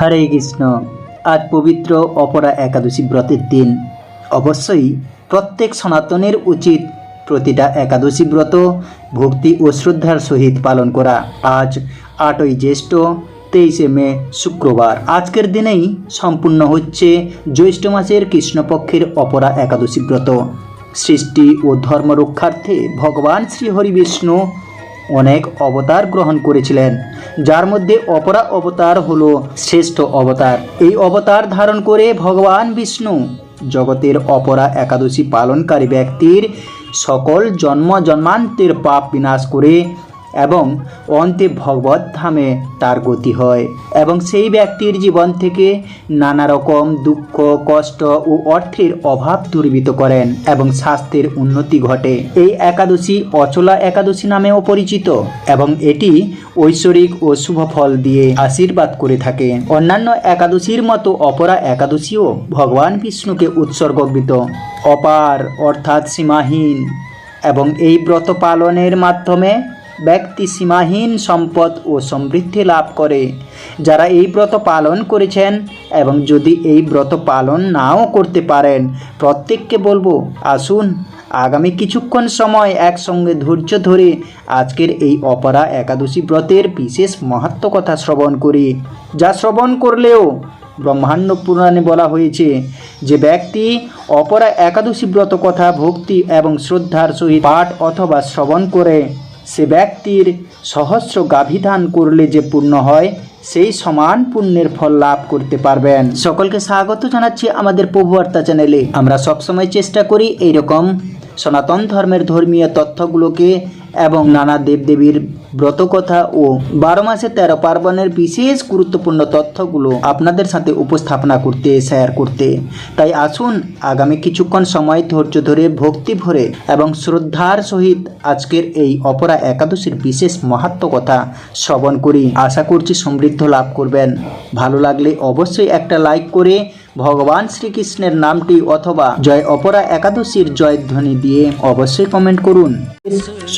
হরে কৃষ্ণ। আজ পবিত্র অপরা একাদশী ব্রতের দিন। অবশ্যই প্রত্যেক সনাতনের উচিত প্রতিটা একাদশী ব্রত ভক্তি ও শ্রদ্ধার সহিত পালন করা। আজ আটই জ্যৈষ্ঠ, তেইশে মে, শুক্রবার। আজকের দিনেই সম্পূর্ণ হচ্ছে জ্যৈষ্ঠ মাসের কৃষ্ণপক্ষের অপরা একাদশী ব্রত। সৃষ্টি ও ধর্ম রক্ষার্থে ভগবান শ্রীহরি বিষ্ণু অনেক অবতার গ্রহণ করেছিলেন, যার মধ্যে অপরা অবতার হল শ্রেষ্ঠ অবতার। এই অবতার ধারণ করে ভগবান বিষ্ণু, জগতের অপরা একাদশী পালনকারী ব্যক্তির সকল জন্ম জন্মান্তের পাপ বিনাশ করে এবং অন্তে ভগবত ধামে তার গতি হয় এবং সেই ব্যক্তির জীবন থেকে নানা রকম দুঃখ, কষ্ট ও অর্থের অভাব দূরীভূত করেন এবং স্বাস্থ্যের উন্নতি ঘটে। এই একাদশী অচলা একাদশী নামেও পরিচিত এবং এটি ঐশ্বরিক ও শুভ ফল দিয়ে আশীর্বাদ করে থাকে। অন্যান্য একাদশীর মতো অপরা একাদশীও ভগবান বিষ্ণুকে উৎসর্গকৃত। অপার অর্থাৎ সীমাহীন এবং এই ব্রত পালনের মাধ্যমে ব্যক্তি সীমাহীন সম্পদ ও সমৃদ্ধি লাভ করে। যারা এই ব্রত পালন করেছেন এবং যদি এই ব্রত পালন নাও করতে পারেন, প্রত্যেককে বলব, আসুন, আগামী কিছুক্ষণ সময় একসঙ্গে ধৈর্য ধরে আজকের এই অপরা একাদশী ব্রতের বিশেষ মাহাত্ম কথা শ্রবণ করি। যা শ্রবণ করলেও ব্রহ্মাণ্ড পুরাণে বলা হয়েছে যে ব্যক্তি অপরা একাদশী ব্রত কথা, ভক্তি এবং শ্রদ্ধার সহিত পাঠ অথবা শ্রবণ করে সে ব্যক্তির সহস্র গাভিধান করলে যে পূর্ণ হয়, সেই সমান পুণ্যের ফল লাভ করতে পারবেন। সকলকে স্বাগত জানাচ্ছি আমাদের প্রভুবার্তা চ্যানেলে। আমরা সবসময় চেষ্টা করি এইরকম সনাতন ধর্মের ধর্মীয় তথ্যগুলোকে এবং নানা দেবদেবীর ব্রতকথা ও বারো মাসে তেরো পার্বণের বিশেষ গুরুত্বপূর্ণ তথ্যগুলো আপনাদের সাথে উপস্থাপনা করতে শেয়ার করতে। তাই আসুন, আগামী কিছুক্ষণ সময় ধৈর্য ধরে ভক্তি ভরে এবং শ্রদ্ধার সহিত আজকের এই অপরা একাদশীর বিশেষ মাহাত্ম কথা শ্রবণ করি। আশা করছি সমৃদ্ধ লাভ করবেন। ভালো লাগলে অবশ্যই একটা লাইক করে ভগবান শ্রীকৃষ্ণের নামটি অথবা জয় অপরা একাদশীর জয়ধ্বনি দিয়ে অবশ্যই কমেন্ট করুন।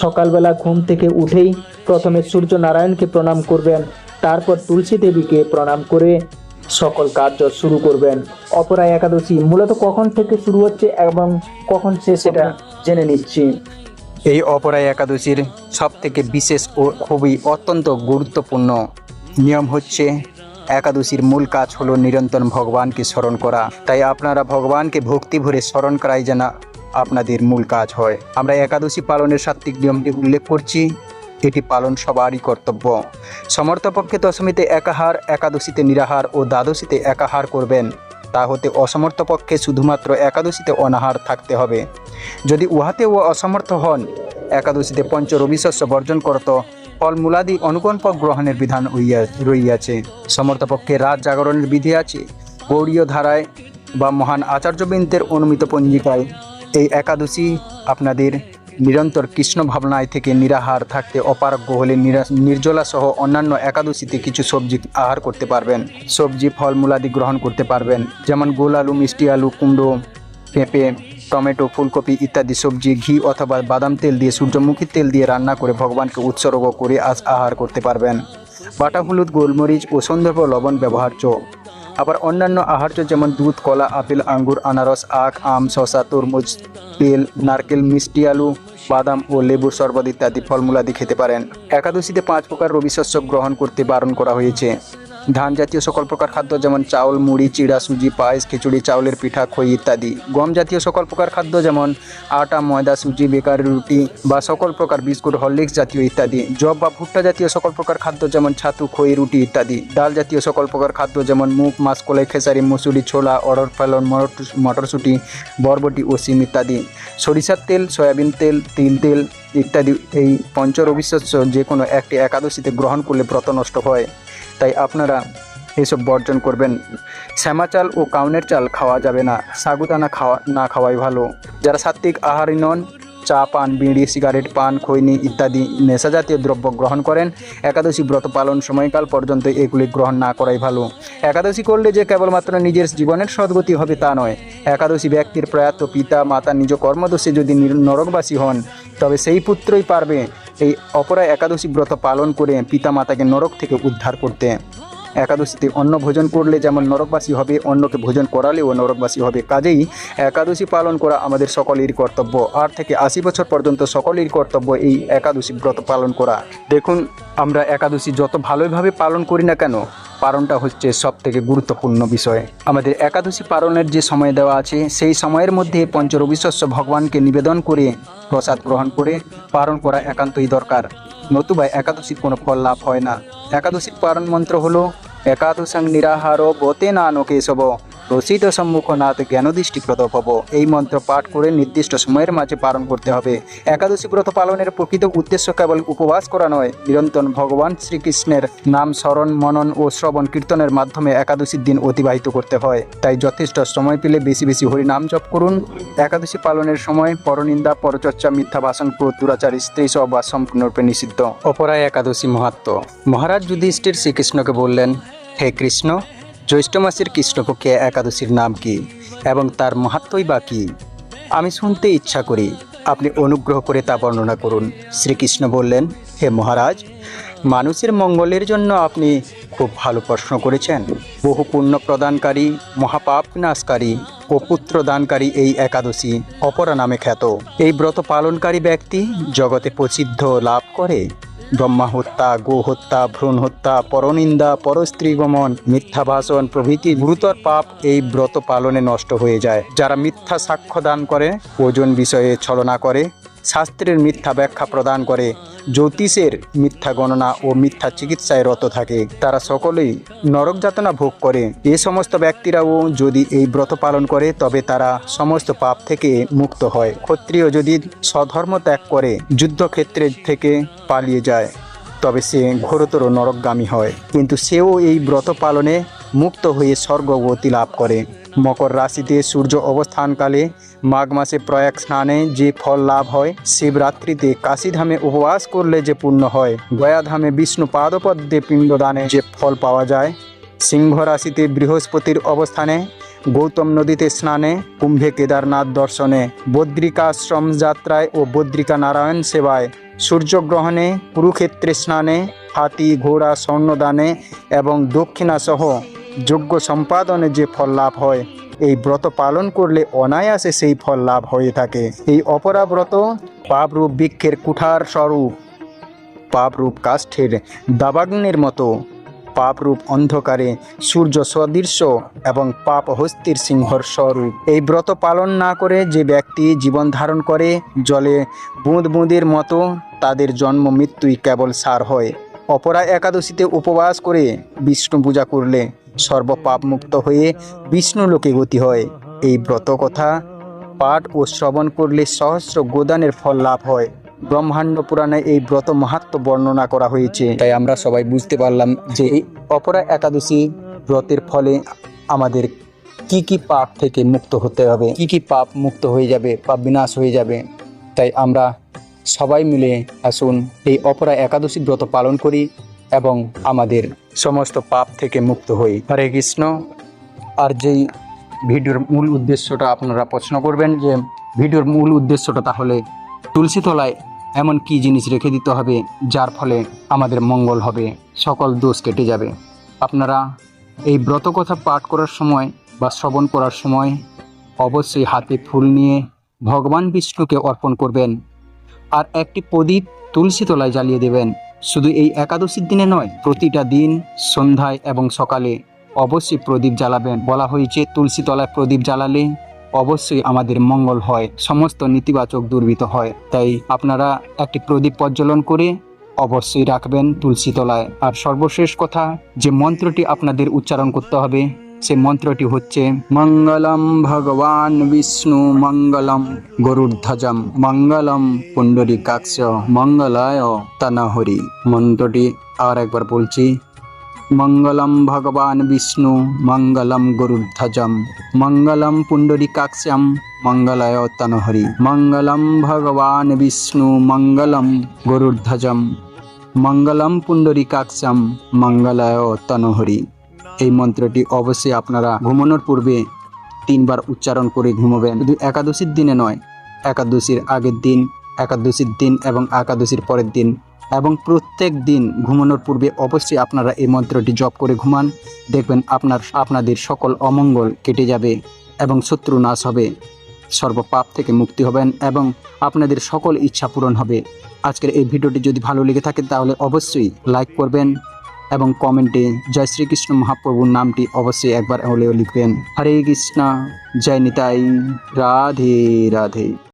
সকালবেলা ঘুম থেকে উঠেই প্রথমে সূর্য নারায়ণকে প্রণাম করবেন তারপর তুলসী দেবীকে প্রণাম করে সকল কার্য শুরু করবেন। অপরা একাদশী মূলত কখন থেকে শুরু হচ্ছে এবং কখন শেষ সেটা জেনে নিচ্ছি। এই অপরায় একাদশীর সব থেকে বিশেষ ও খুবই অত্যন্ত গুরুত্বপূর্ণ নিয়ম হচ্ছে একাদশীর মূল কাজ হলো নিরন্তর ভগবানকে স্মরণ করা। তাই আপনারা ভগবানকে ভক্তি ভরে স্মরণ করাই যেন আপনাদের মূল কাজ হয়। আমরা একাদশী পালনের সাত্বিক নিয়মটি উল্লেখ করছি। এটি পালন সবারই কর্তব্য। সমর্থপক্ষে দশমীতে একাহার, একাদশীতে নিরাহার ও দ্বাদশীতে একাহার করবেন। তা হতে অসমর্থ পক্ষে শুধুমাত্র একাদশীতে অনাহার থাকতে হবে। যদি উহাতে ও অসমর্থ হন, একাদশীতে পঞ্চ রবিশস্য বর্জন করত। ফলমূলাদি অনুকম্প গ্রহণের বিধান রইয়াছে সমর্থপক্ষে রাত জাগরণের বিধি আছে। গৌড়ীয় ধারায় বা মহান আচার্যবৃন্দের অনুমিত পঞ্জিকায় এই একাদশী আপনাদের নিরন্তর কৃষ্ণ ভাবনায় থেকে নিরাহার থাকতে অপারগ্য হলে নিরা- নির্জলা সহ অন্যান্য একাদশীতে কিছু সবজি আহার করতে পারবেন। সবজি ফলমূলাদি গ্রহণ করতে পারবেন। যেমন গোল আলু, মিষ্টি আলু, কুমড়ো, পেঁপে টমেটো, ফুলকপি ইত্যাদি সবজি, ঘি অথবা বাদাম তেল দিয়ে সূর্যমুখী তেল দিয়ে রান্না করে ভগবানকে উৎসর্গ করে আজ আহার করতে পারবেন। বাটা হলুদ, গোলমরিচ ও সন্দর্ভ লবণ ব্যবহার্য। আবার অন্যান্য আহার্য যেমন দুধ, কলা, আপেল, আঙ্গুর, আনারস, আখ, আম শশা তরমুজ, তেল, নারকেল, মিষ্টি আলু, বাদাম ও লেবুর শরবত ইত্যাদি ফলমূলাদি খেতে পারেন। একাদশীতে পাঁচ প্রকার রবি শস্য গ্রহণ করতে বারণ করা হয়েছে। ধান জাতীয় সকল প্রকার খাদ্য যেমন চাউল, মুড়ি, চিড়া, সুজি, পায়েস, খিচুড়ি, চাউলের পিঠা, খই ইত্যাদি। গম জাতীয় সকল প্রকার খাদ্য যেমন আটা, ময়দা, সুজি, বেকারি রুটি বা সকল প্রকার বিস্কুট, হরলিক্স জাতীয় ইত্যাদি। জব বা ভুট্টা জাতীয় সকল প্রকার খাদ্য যেমন ছাতু, খই, রুটি ইত্যাদি। ডাল জাতীয় সকল প্রকার খাদ্য যেমন মুগ মাছ কলাই খেসারি, মুসুরি, ছোলা অড়র ফেলন মটর- মটরশুঁটি, বরবটি ও সিম ইত্যাদি। সরিষার তেল, সয়াবিন তেল, তিল তেল ইত্যাদি এই পঞ্চ রবিশস্য যে কোনো একটি একাদশীতে গ্রহণ করলে ব্রত নষ্ট হয়। তাই আপনারা এসব বর্জন করবেন। শ্যামা চাল ও কাউনের চাল খাওয়া যাবে না। সাগুদানা খাওয়া, না খাওয়াই ভালো। যারা সাত্বিক আহারী নন, চা, পান, বিড়ি, সিগারেট, পান, খৈনি ইত্যাদি নেশাজাতীয় দ্রব্য গ্রহণ করেন, একাদশী ব্রত পালন সময়কাল পর্যন্ত এগুলি গ্রহণ না করাই ভালো। একাদশী করলে যে কেবলমাত্র নিজের জীবনের সদ্গতি হবে তা নয়। একাদশী ব্যক্তির প্রয়াত পিতা, মাতা, নিজ কর্মদোষে যদি নরকবাসী হন, তবে সেই পুত্রই পারবে এই অপরা একাদশী ব্রত পালন করে পিতা মাতাকে নরক থেকে উদ্ধার করতে। একাদশীতে অন্ন ভোজন করলে যেমন নরকবাসী হবে অন্যকে ভোজন করালেও নরকবাসী হবে। কাজেই একাদশী পালন করা আমাদের সকলেরই কর্তব্য। আট থেকে আশি বছর পর্যন্ত সকলেরই কর্তব্য এই একাদশী ব্রত পালন করা। দেখুন, আমরা একাদশী যত ভালোভাবে পালন করি না কেন, পালনটা হচ্ছে সব থেকে গুরুত্বপূর্ণ বিষয়। আমাদের একাদশী পালনের যে সময় দেওয়া আছে, সেই সময়ের মধ্যে পঞ্চরবিশস্য ভগবানকে নিবেদন করে প্রসাদ গ্রহণ করে পালন করা একান্তই দরকার। নতুবা একাদশীর কোনো ফল লাভ হয় না। একাদশীর পালন মন্ত্র হলো, একাদশাং নিরাহার বতে না কেশব রসিত সম্মুখ নাথ জ্ঞানদৃষ্টি প্রদভব এই মন্ত্র পাঠ করে নির্দিষ্ট সময়ের মাঝে পালন করতে হবে। একাদশী ব্রত পালনের প্রকৃত উদ্দেশ্য কেবল উপবাস করা নয়, নিরন্তর ভগবান শ্রীকৃষ্ণের নাম স্মরণ, মনন ও শ্রবণ কীর্তনের মাধ্যমে একাদশীর দিন অতিবাহিত করতে হয়। তাই যথেষ্ট সময় পেলে বেশি বেশি হরি নাম জপ করুন। একাদশী পালনের সময় পরনিন্দা, পরচর্চা, মিথ্যা বাসন ক্রোধ, দুরাচার, স্ত্রী সহবাস সম্পূর্ণরূপে নিষিদ্ধ। অপরায় একাদশী মহাত্ম। মহারাজ যুধিষ্ঠির শ্রীকৃষ্ণকে বললেন, হে কৃষ্ণ জ্যৈষ্ঠ মাসের কৃষ্ণপক্ষে একাদশীর নাম কি এবং তার মাহাত্মই বা কি? আমি শুনতে ইচ্ছা করি, আপনি অনুগ্রহ করে তা বর্ণনা করুন। শ্রীকৃষ্ণ বললেন, হে মহারাজ, মানুষের মঙ্গলের জন্য আপনি খুব ভালো প্রশ্ন করেছেন। বহু পুণ্য প্রদানকারী মহাপাপ নাশকারী ও পুত্র দানকারী এই একাদশী অপরা নামে খ্যাত। এই ব্রত পালনকারী ব্যক্তি জগতে প্রসিদ্ধ লাভ করে। ব্রহ্মা হত্যা গো হত্যা ভ্রূণ হত্যা পরনিন্দা পরস্ত্রী গমন মিথ্যা ভাষণ প্রভৃতি গুরুতর পাপ এই ব্রত পালনে নষ্ট হয়ে যায়। যারা মিথ্যা সাক্ষ্য দান করে, ওজন বিষয়ে ছলনা করে শাস্ত্রের মিথ্যা ব্যাখ্যা প্রদান করে, জ্যোতিষের মিথ্যা গণনা ও মিথ্যা চিকিৎসায় রত থাকে। তারা সকলেই নরক যাতনা ভোগ করে। এ সমস্ত ব্যক্তিরাও যদি এই ব্রত পালন করে, তবে তারা সমস্ত পাপ থেকে মুক্ত হয়। ক্ষত্রিয় যদি স্বধর্ম ত্যাগ করে, যুদ্ধক্ষেত্রে থেকে পালিয়ে যায়, তবে সে ঘোরতর নরকগামী হয়। কিন্তু সেও এই ব্রত পালনে মুক্ত হয়ে স্বর্গগতি লাভ করে। মকর রাশিতে সূর্য অবস্থানকালে মাঘ মাসে প্রয়াগ স্নানে যে ফল লাভ হয়, শিবরাত্রিতে কাশীধামে উপবাস করলে যে পুণ্য হয়, গয়াধামে বিষ্ণু পাদপদ্মে পিণ্ডদানে যে ফল পাওয়া যায় সিংহ রাশিতে বৃহস্পতির অবস্থানে, গৌতম নদীতে স্নানে, কুম্ভে কেদারনাথ দর্শনে, বদ্রিকাশ্রম যাত্রায় ও বদ্রিকা নারায়ণ সেবায়, সূর্যগ্রহণে, কুরুক্ষেত্রে স্নানে, হাতি, ঘোড়া, স্বর্ণদানে এবং দক্ষিণাসহ যোগ্য সম্পাদনে যে ফল লাভ হয় ব্রত পালন করলে অনায়াসে সেই ফল লাভ হয়ে থাকে। এই অপরা ব্রত পাপরূপ বৃক্ষের কুঠার স্বরূপ, পাপরূপ কাষ্ঠের দাবাগ্নের মতো, পাপরূপ অন্ধকারে সূর্য সদৃশ্য এবং পাপ হস্তির সিংহর স্বরূপ। এই ব্রত পালন না করে যে ব্যক্তি জীবন ধারণ করে, জলে বুঁদ বুঁদের মতো তাদের জন্ম মৃত্যুই কেবল সার হয়। অপরা একাদশীতে উপবাস করে বিষ্ণু পূজা করলে সর্বপাপ মুক্ত হয়ে বিষ্ণু লোকে গতি হয়। এই ব্রত কথা পাঠ ও শ্রবণ করলে সহস্র গোদানের ফল লাভ হয়। ব্রহ্মাণ্ড পুরাণে এই ব্রত মাহাত্ম বর্ণনা করা হয়েছে। তাই আমরা সবাই বুঝতে পারলাম যে এই অপরা একাদশী ব্রতের ফলে আমাদের কি কি পাপ থেকে মুক্ত হতে হবে, কি কি পাপ মুক্ত হয়ে যাবে পাপ বিনাশ হয়ে যাবে। তাই আমরা সবাই মিলে আসুন এই অপরা একাদশী ব্রত পালন করি এবং আমাদের সমস্ত পাপ থেকে মুক্ত হই। হরে কৃষ্ণ। আর যেই ভিডিওর মূল উদ্দেশ্যটা আপনারা প্রশ্ন করবেন যে, ভিডিওর মূল উদ্দেশ্যটা তাহলে তুলসী তলায় এমন কি জিনিস রেখে দিতে হবে যার ফলে আমাদের মঙ্গল হবে, সকল দোষ কেটে যাবে। আপনারা এই ব্রত কথা পাঠ করার সময় বা শ্রবণ করার সময় অবশ্যই হাতে ফুল নিয়ে ভগবান বিষ্ণুকে অর্পণ করবেন। আর একটি প্রদীপ তুলসী তলায় জ্বালিয়ে দেবেন। শুধু এই একাদশীর দিনে নয়, প্রতিটা দিন, সন্ধ্যায় এবং সকালে অবশ্যই প্রদীপ জ্বালাবেন। বলা হয়েছে, তুলসী তলায় প্রদীপ জ্বালালে অবশ্যই আমাদের মঙ্গল হয়, সমস্ত নেতিবাচক দুর্বৃত হয়। তাই আপনারা একটি প্রদীপ প্রজ্বলন করে অবশ্যই রাখবেন তুলসী তলায়। আর সর্বশেষ কথা, যে মন্ত্রটি আপনাদের উচ্চারণ করতে হবে সে মন্ত্রটি হচ্ছে, মঙ্গলম ভগবান বিষ্ণু মঙ্গলম গরুর্ধ্বজম মঙ্গলম পুণ্ডরীকাক্ষ মঙ্গলায় তানাহরি। মন্ত্রটি আর একবার বলছি, মঙ্গলম ভগবান বিষ্ণু মঙ্গলম গরুধ্বজম মঙ্গলম পুণ্ডরীকাক্ষম মঙ্গলায় তনহরি। মঙ্গলম ভগবান বিষ্ণু মঙ্গলম গরুধ্বজম মঙ্গলম পুণ্ডরীকাক্ষম মঙ্গলায় তনহরি। এই মন্ত্রটি অবশ্যই আপনারা ঘুমানোর পূর্বে তিনবার উচ্চারণ করে ঘুমোবেন। শুধু একাদশীর দিনে নয়, একাদশীর আগের দিন, একাদশীর দিন এবং একাদশীর পরের দিন এবং প্রত্যেক দিন ঘুমানোর পূর্বে অবশ্যই আপনারা এই মন্ত্রটি জপ করে ঘুমান। দেখবেন আপনার, আপনাদের সকল অমঙ্গল কেটে যাবে এবং শত্রু নাশ হবে। সর্বপাপ থেকে মুক্তি হবেন এবং আপনাদের সকল ইচ্ছা পূরণ হবে। আজকের এই ভিডিওটি যদি ভালো লেগে থাকে তাহলে অবশ্যই লাইক করবেন এবং কমেন্টে জয় শ্রীকৃষ্ণ মহাপ্রভুর নামটি অবশ্যই একবার হলেও লিখবেন। হরে কৃষ্ণা, জয় নিতাই, রাধে রাধে।